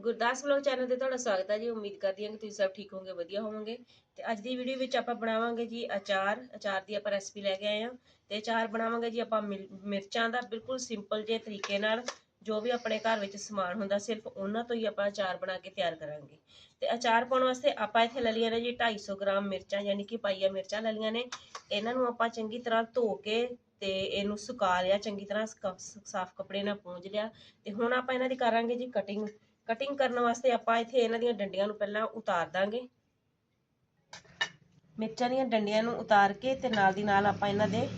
Gurdas vlog channel ਤੇ ਤੁਹਾਡਾ ਸਵਾਗਤ ਹੈ ਜੀ। ਉਮੀਦ ਕਰਦੀ ਹਾਂ ਕਿ ਤੁਸੀਂ ਸਭ ਠੀਕ ਹੋਵੋਗੇ, ਵਧੀਆ ਹੋਵੋਗੇ। ਤੇ ਅੱਜ ਦੀ ਵੀਡੀਓ ਵਿੱਚ ਆਪਾਂ ਬਣਾਵਾਂਗੇ ਜੀ ਅਚਾਰ। ਅਚਾਰ ਦੀ ਆਪਾਂ ਰੈਸਪੀ ਲੈ ਕੇ ਆਏ ਹਾਂ। ਤੇ ਅਚਾਰ ਬਣਾਵਾਂਗੇ ਜੀ ਆਪਾਂ ਮਿਲ- ਮਿਰਚਾਂ ਦਾ ਬਿਲਕੁਲ ਸਿੰਪਲ ਜਿਹੇ ਤਰੀਕੇ ਨਾਲ। ਜੋ ਵੀ ਆਪਣੇ ਘਰ ਵਿੱਚ ਸਮਾਨ ਹੁੰਦਾ, ਸਿਰਫ ਉਹਨਾਂ ਤੋਂ ਹੀ ਆਪਾਂ ਅਚਾਰ ਬਣਾ ਕੇ ਤਿਆਰ ਕਰਾਂਗੇ। ਤੇ ਅਚਾਰ ਪਾਉਣ ਵਾਸਤੇ ਆਪਾਂ ਇੱਥੇ ਲੈ ਲਈਆਂ ਨੇ ਜੀ 250 ਗ੍ਰਾਮ ਮਿਰਚਾਂ, ਯਾਨੀ ਕਿ ਪਾਈਆ ਮਿਰਚਾਂ ਲੈ ਲਈਆਂ ਨੇ। ਇਹਨਾਂ ਨੂੰ ਆਪਾਂ ਚੰਗੀ ਤਰ੍ਹਾਂ ਧੋ ਕੇ ਤੇ ਇਹਨੂੰ ਸੁਕਾ ਲਿਆ, ਚੰਗੀ ਤਰ੍ਹਾਂ ਸਾਫ਼ ਕੱਪੜੇ ਨਾਲ ਪੂੰਝ ਲਿਆ। ਤੇ ਹੁਣ ਆਪਾਂ ਇਹਨਾਂ ਦੀ ਕਰਾਂਗੇ ਜੀ ਕਟਿੰਗ ਕਟਿੰਗ ਕਰਨ ਵਾਸਤੇ ਆਪਾਂ ਇੱਥੇ ਇਹਨਾਂ ਦੀਆਂ ਡੰਡੀਆਂ ਨੂੰ ਪਹਿਲਾਂ ਉਤਾਰ ਦਾਂਗੇ। ਮਿਰਚਾਂ ਦੀਆਂ ਡੰਡੀਆਂ ਨੂੰ ਉਤਾਰ ਕੇ ਤੇ ਨਾਲ ਦੀ ਨਾਲ ਆਪਾਂ ਇਹਨਾਂ ਦੇ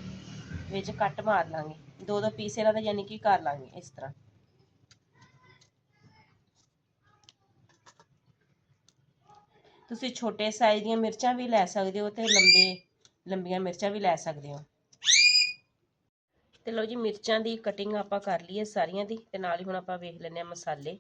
ਵਿੱਚ ਕੱਟ ਮਾਰ ਲਾਂਗੇ। ਦੋ ਦੋ ਪੀਸ ਇਹਨਾਂ ਦਾ ਯਾਨੀ ਕਿ ਕਰ ਲਾਂਗੇ ਇਸ ਤਰ੍ਹਾਂ। ਤੁਸੀਂ ਛੋਟੇ ਸਾਈਜ਼ ਦੀਆਂ ਮਿਰਚਾਂ ਵੀ ਲੈ ਸਕਦੇ ਹੋ ਤੇ ਲੰਬੇ, ਲੰਬੀਆਂ ਮਿਰਚਾਂ ਵੀ ਲੈ ਸਕਦੇ ਹੋ। ਤੇ ਲਓ ਜੀ, ਮਿਰਚਾਂ ਦੀ ਕਟਿੰਗ ਆਪਾਂ ਕਰ ਲਈਏ ਸਾਰੀਆਂ ਦੀ ਤੇ ਨਾਲ ਹੀ ਹੁਣ ਆਪਾਂ ਵੇਖ ਲੈਂਦੇ ਆ ਮਸਾਲੇ।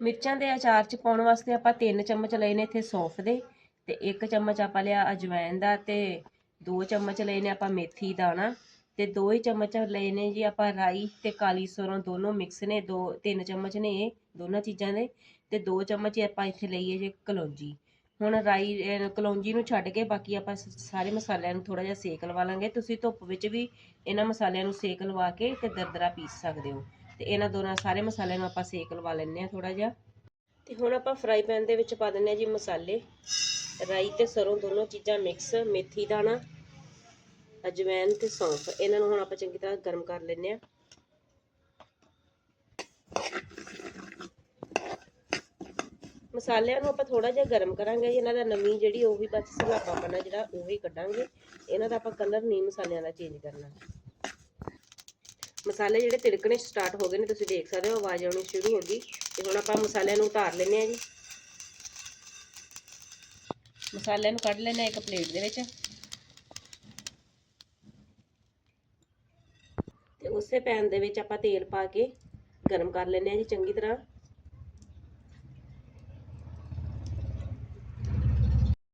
ਮਿਰਚਾਂ ਦੇ ਅਚਾਰ ਚ ਪਾਉਣ ਵਾਸਤੇ ਆਪਾਂ ਤਿੰਨ ਚਮਚ ਲਏ ਨੇ ਇੱਥੇ ਸੌਂਫ ਦੇ ਤੇ ਇੱਕ ਚਮਚ ਆਪਾਂ ਲਿਆ ਅਜਵਾਇਣ ਦਾ ਤੇ ਦੋ ਚਮਚ ਲਏ ਨੇ ਆਪਾਂ ਮੇਥੀ ਦਾਣਾ ਤੇ ਦੋ ਹੀ ਚਮਚ ਲਏ ਨੇ ਜੀ ਆਪਾਂ ਰਾਈ ਤੇ ਕਾਲੀ ਸਰੋਂ ਦੋਨੋਂ ਮਿਕਸ ਨੇ, ਦੋ, ਤਿੰਨ ਚਮਚ ਨੇ ਇਹ ਦੋਨਾਂ ਚੀਜ਼ਾਂ ਦੇ ਤੇ ਦੋ ਚਮਚ ਆਪਾਂ ਇੱਥੇ ਲਈਏ ਜੇ ਕਲੌਂਜੀ। ਹੁਣ ਰਾਈ ਕਲੌਂਜੀ ਨੂੰ ਛੱਡ ਕੇ ਬਾਕੀ ਆਪਾਂ ਸ- ਸਾਰੇ ਮਸਾਲਿਆਂ ਨੂੰ ਥੋੜਾ ਜਿਹਾ ਸੇਕ ਲਵਾ ਲਾਂਗੇ। ਤੁਸੀਂ ਧੁੱਪ ਵਿੱਚ ਵੀ ਇਹਨਾਂ ਮਸਾਲਿਆਂ ਨੂੰ ਸੇਕ ਲਵਾ ਕੇ ਤੇ ਦਰਦਰਾ ਪੀਸ ਸਕਦੇ ਹੋ। ਤੇ ਇਹਨਾਂ ਦੋਨਾਂ ਸਾਰੇ ਮਸਾਲਿਆਂ ਨੂੰ ਆਪਾਂ ਸੇਕ ਲਵਾ ਲੈਂਦੇ ਆ ਥੋੜਾ ਜਿਹਾ। ਤੇ ਹੁਣ ਆਪਾਂ ਫਰਾਈ ਪੈਨ ਦੇ ਵਿੱਚ ਪਾ ਦਿੰਦੇ ਆ ਜੀ ਮਸਾਲੇ। ਰਾਈ ਤੇ ਸਰੋਂ ਦੋਨੋਂ ਚੀਜ਼ਾਂ ਮਿਕਸ ਮੇਥੀ, ਦਾਣਾ ਅਜਵਾਇਣ ਤੇ ਸੌਂਫ। ਇਹਨਾਂ ਨੂੰ ਹੁਣ ਆਪਾਂ ਚੰਗੀ ਤਰ੍ਹਾਂ ਗਰਮ ਕਰ ਲੈਂਦੇ ਆ ਮਸਾਲਿਆਂ ਨੂੰ ਆਪਾਂ ਥੋੜਾ ਜਿਹਾ ਗਰਮ ਕਰਾਂਗੇ। ਇਹਨਾਂ ਦਾ ਨਮੀ ਜਿਹੜੀ ਉਹ ਵੀ ਬਸ ਸਲਾਪਾਪਨ ਜਿਹੜਾ ਉਹ ਵੀ ਕੱਢਾਂਗੇ। ਇਹਨਾਂ ਦਾ ਆਪਾਂ ਕਲਰ ਨਹੀਂ ਮਸਾਲਿਆਂ ਦਾ ਚੇਂਜ ਕਰਨਾ। ਮਸਾਲੇ ਜਿਹੜੇ ਤਿੜਕਣੇ ਸਟਾਰਟ ਹੋ ਗਏ ਨੇ, ਤੁਸੀਂ ਦੇਖ ਸਕਦੇ ਹੋ, ਆਵਾਜ਼ ਆਉਣੀ ਸ਼ੁਰੂ ਹੋ ਗਈ। ਤੇ ਹੁਣ ਆਪਾਂ ਮਸਾਲਿਆਂ ਨੂੰ ਉਤਾਰ ਲੈਂਦੇ ਆ ਜੀ। ਮਸਾਲਿਆਂ ਨੂੰ ਕੱਢ ਲੈਣਾ ਇੱਕ ਪਲੇਟ ਦੇ ਵਿੱਚ। ਤੇ ਉਸੇ ਪੈਨ ਦੇ ਵਿੱਚ ਆਪਾਂ ਤੇਲ ਪਾ ਕੇ ਗਰਮ ਕਰ ਲੈਂਦੇ ਆ ਜੀ, ਚੰਗੀ ਤਰ੍ਹਾਂ।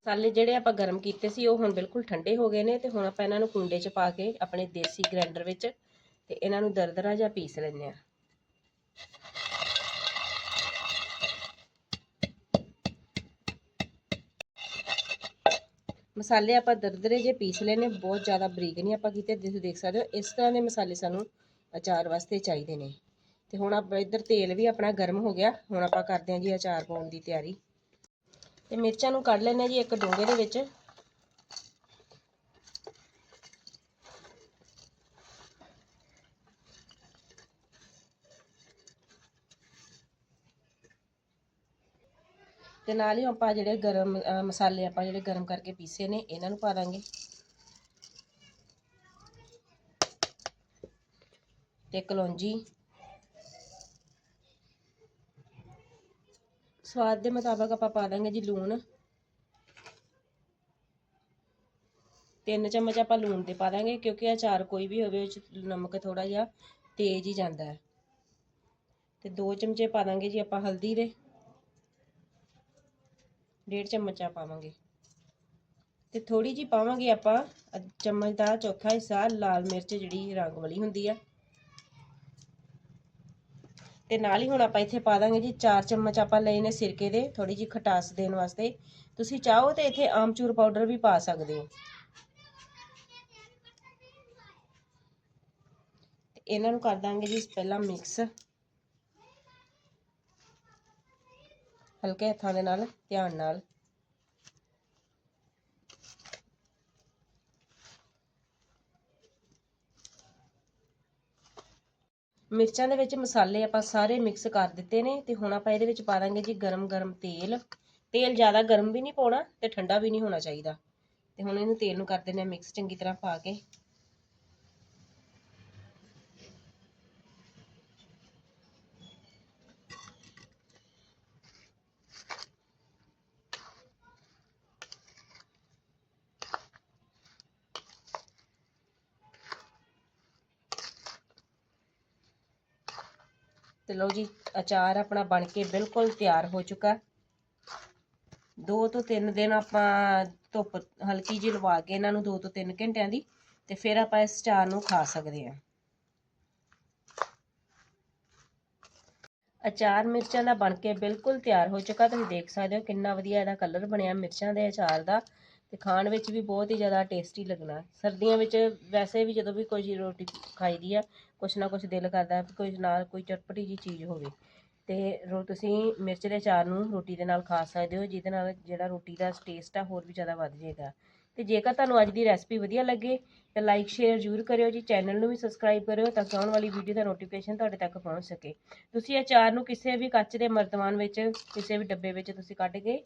ਮਸਾਲੇ ਜਿਹੜੇ ਆਪਾਂ ਗਰਮ ਕੀਤੇ ਸੀ, ਉਹ ਹੁਣ ਬਿਲਕੁਲ ਠੰਡੇ ਹੋ ਗਏ ਨੇ ਤੇ ਹੁਣ ਆਪਾਂ ਇਹਨਾਂ ਨੂੰ ਕੁੰਡੇ 'ਚ ਪਾ ਕੇ ਆਪਣੇ ਦੇਸੀ ਗ੍ਰਾਈਂਡਰ ਵਿੱਚ ਤੇ ਇਹਨਾਂ ਨੂੰ ਦਰਦਰਾ ਜਿਹਾ ਪੀਸ ਲੈਂਦੇ ਆ ਮਸਾਲੇ ਆਪਾਂ ਦਰਦਰੇ ਜੇ ਪੀਸ ਲਏ ਨੇ ਬਹੁਤ ਜ਼ਿਆਦਾ ਬਰੀਕ ਨਹੀਂ ਆਪਾਂ ਕੀਤੇ ਤੁਸੀਂ ਦੇਖ ਸਕਦੇ ਹੋ, ਇਸ ਤਰ੍ਹਾਂ ਦੇ ਮਸਾਲੇ ਸਾਨੂੰ ਅਚਾਰ ਵਾਸਤੇ ਚਾਹੀਦੇ ਨੇ। ਤੇ ਹੁਣ ਆਪਾਂ ਇੱਧਰ ਤੇਲ ਵੀ ਆਪਣਾ ਗਰਮ ਹੋ ਗਿਆ, ਹੁਣ ਆਪਾਂ ਕਰਦੇ ਹਾਂ ਜੀ ਅਚਾਰ ਪਾਉਣ ਦੀ ਤਿਆਰੀ। ਤੇ ਮਿਰਚਾਂ ਨੂੰ ਕੱਢ ਲੈਣਾ ਜੀ ਇੱਕ ਡੋਂਗੇ ਦੇ ਵਿੱਚ। ਤੇ ਨਾਲ ਹੀ ਆਪਾਂ ਜਿਹੜੇ ਗਰਮ ਮਸਾਲੇ ਆਪਾਂ ਜਿਹੜੇ ਗਰਮ ਕਰਕੇ ਪੀਸੇ ਨੇ, ਇਹਨਾਂ ਨੂੰ ਪਾ ਦਾਂਗੇ। ਤੇ ਕਲੌਂਜੀ ਸਵਾਦ ਦੇ ਮੁਤਾਬਕ ਆਪਾਂ ਪਾ ਦਾਂਗੇ ਜੀ ਲੂਣ। ਤਿੰਨ ਚਮਚ ਆਪਾਂ ਲੂਣ ਦੇ ਪਾ ਦਾਂਗੇ, ਕਿਉਂਕਿ ਅਚਾਰ ਕੋਈ ਵੀ ਹੋਵੇ, ਉਹ ਨਮਕ ਥੋੜਾ ਜਿਹਾ ਤੇਜ਼ ਹੀ ਜਾਂਦਾ ਹੈ। ਤੇ ਦੋ ਚਮਚੇ ਪਾ ਦਾਂਗੇ ਜੀ ਆਪਾਂ ਹਲਦੀ ਦੇ। ਡੇਢ ਚਮਚਾ ਪਾਵਾਂਗੇ। ਤੇ ਥੋੜੀ ਜੀ ਪਾਵਾਂਗੇ ਆਪਾਂ ਚਮਚ ਦਾ ਚੌਥਾ ਹਿੱਸਾ, ਲਾਲ ਮਿਰਚ ਜਿਹੜੀ ਰੰਗ ਵਾਲੀ ਹੁੰਦੀ ਆ। ਤੇ ਨਾਲ ਹੀ ਹੁਣ ਆਪਾਂ ਇੱਥੇ ਪਾ ਦਾਂਗੇ ਜੀ 4 ਚਮਚ ਆਪਾਂ ਲਏ ਨੇ ਸਿਰਕੇ ਦੇ ਥੋੜੀ ਜੀ ਖਟਾਸ ਦੇਣ ਵਾਸਤੇ। ਤੁਸੀਂ ਚਾਹੋ ਤੇ ਇੱਥੇ ਆਮਚੂਰ ਪਾਊਡਰ ਵੀ ਪਾ ਸਕਦੇ ਹੋ। ਤੇ ਇਹਨਾਂ ਨੂੰ ਕਰ ਦਾਂਗੇ ਜੀ ਪਹਿਲਾਂ ਮਿਕਸ। ਹਲਕੇ ਹੱਥਾਂ ਦੇ ਨਾਲ, ਧਿਆਨ ਨਾਲ। ਮਿਰਚਾਂ ਦੇ ਵਿੱਚ ਮਸਾਲੇ ਆਪਾਂ ਸਾਰੇ ਮਿਕਸ ਕਰ ਦਿੱਤੇ ਨੇ ਤੇ ਹੁਣ ਆਪਾਂ ਇਹਦੇ ਵਿੱਚ ਪਾ ਦਾਂਗੇ ਜੀ ਗਰਮ ਗਰਮ ਤੇਲ। ਤੇਲ ਜ਼ਿਆਦਾ ਗਰਮ ਵੀ ਨਹੀਂ ਪਾਉਣਾ ਤੇ ਠੰਡਾ ਵੀ ਨਹੀਂ ਹੋਣਾ ਚਾਹੀਦਾ। ਤੇ ਹੁਣ ਇਹਨੂੰ ਤੇਲ ਨੂੰ ਕਰ ਦਿੰਦੇ ਆ ਮਿਕਸ ਚੰਗੀ ਤਰ੍ਹਾਂ ਪਾ ਕੇ। ਤੇ ਲਓ ਜੀ, ਅਚਾਰ ਆਪਣਾ ਬਣ ਕੇ ਬਿਲਕੁਲ ਤਿਆਰ ਹੋ ਚੁੱਕਾ। ਦੋ ਤੋਂ ਤਿੰਨ ਦਿਨ ਆਪਾਂ ਧੁੱਪ ਹਲਕੀ ਜਿਹੀ ਲਵਾ ਕੇ ਇਹਨਾਂ ਨੂੰ ਦੋ ਤੋਂ ਤਿੰਨ ਘੰਟਿਆਂ ਦੀ ਤੇ ਫਿਰ ਆਪਾਂ ਇਸ ਅਚਾਰ ਨੂੰ ਖਾ ਸਕਦੇ ਹਾਂ। ਅਚਾਰ ਮਿਰਚਾਂ ਦਾ ਬਣ ਕੇ ਬਿਲਕੁਲ ਤਿਆਰ ਹੋ ਚੁੱਕਾ। ਤੁਸੀਂ ਦੇਖ ਸਕਦੇ ਹੋ ਕਿੰਨਾ ਵਧੀਆ ਇਹਦਾ ਕਲਰ ਬਣਿਆ ਮਿਰਚਾਂ ਦੇ ਅਚਾਰ ਦਾ ਤੇ ਖਾਣ ਵਿੱਚ ਵੀ ਬਹੁਤ ਹੀ ਜ਼ਿਆਦਾ ਟੇਸਟੀ ਲੱਗਣਾ। ਸਰਦੀਆਂ ਵਿੱਚ ਵੈਸੇ ਵੀ ਜਦੋਂ ਵੀ ਕੋਈ ਰੋਟੀ ਖਾਈਦੀ ਆ ਕੁਛ ਨਾ ਕੁਛ ਦਿਲ ਕਰਦਾ ਕੋਈ ਨਾਲ ਕੋਈ ਚਟਪਟੀ ਜੀ ਚੀਜ਼ ਹੋਵੇ। ਤੇ ਰੋ, ਤੁਸੀਂ ਮਿਰਚ ਦੇ ਅਚਾਰ ਨੂੰ ਰੋਟੀ ਦੇ ਨਾਲ ਖਾ ਸਕਦੇ ਹੋ, ਜਿਹਦੇ ਨਾਲ ਜਿਹੜਾ ਰੋਟੀ ਦਾ ਟੇਸਟ ਆ ਹੋਰ ਵੀ ਜ਼ਿਆਦਾ ਵੱਧ ਜਾਏਗਾ। ਤੇ ਜੇਕਰ ਤੁਹਾਨੂੰ ਅੱਜ ਦੀ ਰੈਸਪੀ ਵਧੀਆ ਲੱਗੇ, ਤਾਂ ਲਾਈਕ ਸ਼ੇਅਰ ਜ਼ਰੂਰ ਕਰਿਓ ਜੀ ਚੈਨਲ ਨੂੰ ਵੀ ਸਬਸਕ੍ਰਾਈਬ ਕਰਿਓ, ਤਾਂ ਕਿ ਆਉਣ ਵਾਲੀ ਵੀਡੀਓ ਦਾ ਨੋਟੀਫਿਕੇਸ਼ਨ ਤੁਹਾਡੇ ਤੱਕ ਪਹੁੰਚ ਸਕੇ। ਤੁਸੀਂ ਅਚਾਰ ਨੂੰ ਕਿਸੇ ਵੀ ਕੱਚ ਦੇ ਮਰਤਬਾਨ ਵਿੱਚ, ਕਿਸੇ ਵੀ ਡੱਬੇ ਵਿੱਚ ਤੁਸੀਂ ਕੱਢ ਕੇ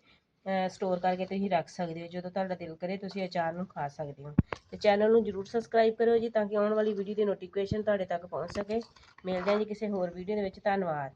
ਸਟੋਰ ਕਰਕੇ ਤੁਸੀਂ ਰੱਖ ਸਕਦੇ ਹੋ, ਜਦੋਂ ਤੁਹਾਡਾ ਦਿਲ ਕਰੇ ਤੁਸੀਂ ਅਚਾਰ ਨੂੰ ਖਾ ਸਕਦੇ ਹੋ। ਤੇ ਚੈਨਲ ਨੂੰ ਜਰੂਰ ਸਬਸਕ੍ਰਾਈਬ ਕਰੋ ਜੀ, ਤਾਂ ਕਿ ਆਉਣ ਵਾਲੀ ਵੀਡੀਓ ਦੀ ਨੋਟੀਫਿਕੇਸ਼ਨ ਤੁਹਾਡੇ ਤੱਕ ਪਹੁੰਚ ਸਕੇ। ਮਿਲਦੇ ਹਾਂ ਜੀ ਕਿਸੇ ਹੋਰ ਵੀਡੀਓ ਦੇ ਵਿੱਚ, ਧੰਨਵਾਦ।